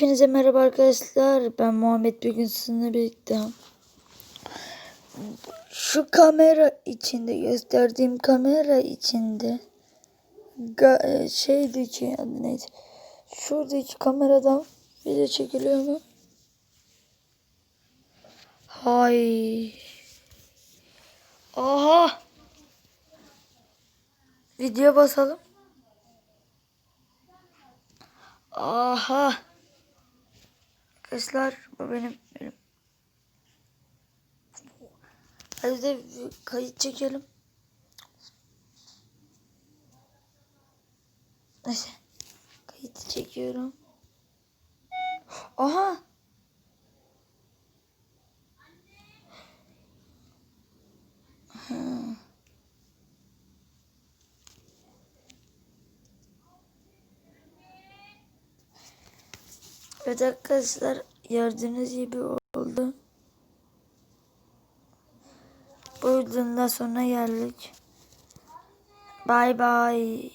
Hepinize merhaba arkadaşlar. Ben Muhammed bugün sizinle birlikte. Şu kamera içinde gösterdiğim kamera içinde ga- e, şeydeki adı neydi? Şuradaki kameradan video çekiliyor mu? Hay. Aha. Video basalım. Aha. Arkadaşlar bu benim benim. Hadi de kayıt çekelim. Neyse. Kayıt çekiyorum. Aha. Evet arkadaşlar gördüğünüz gibi oldu. Bu videonun da sonuna geldik. Bay bay.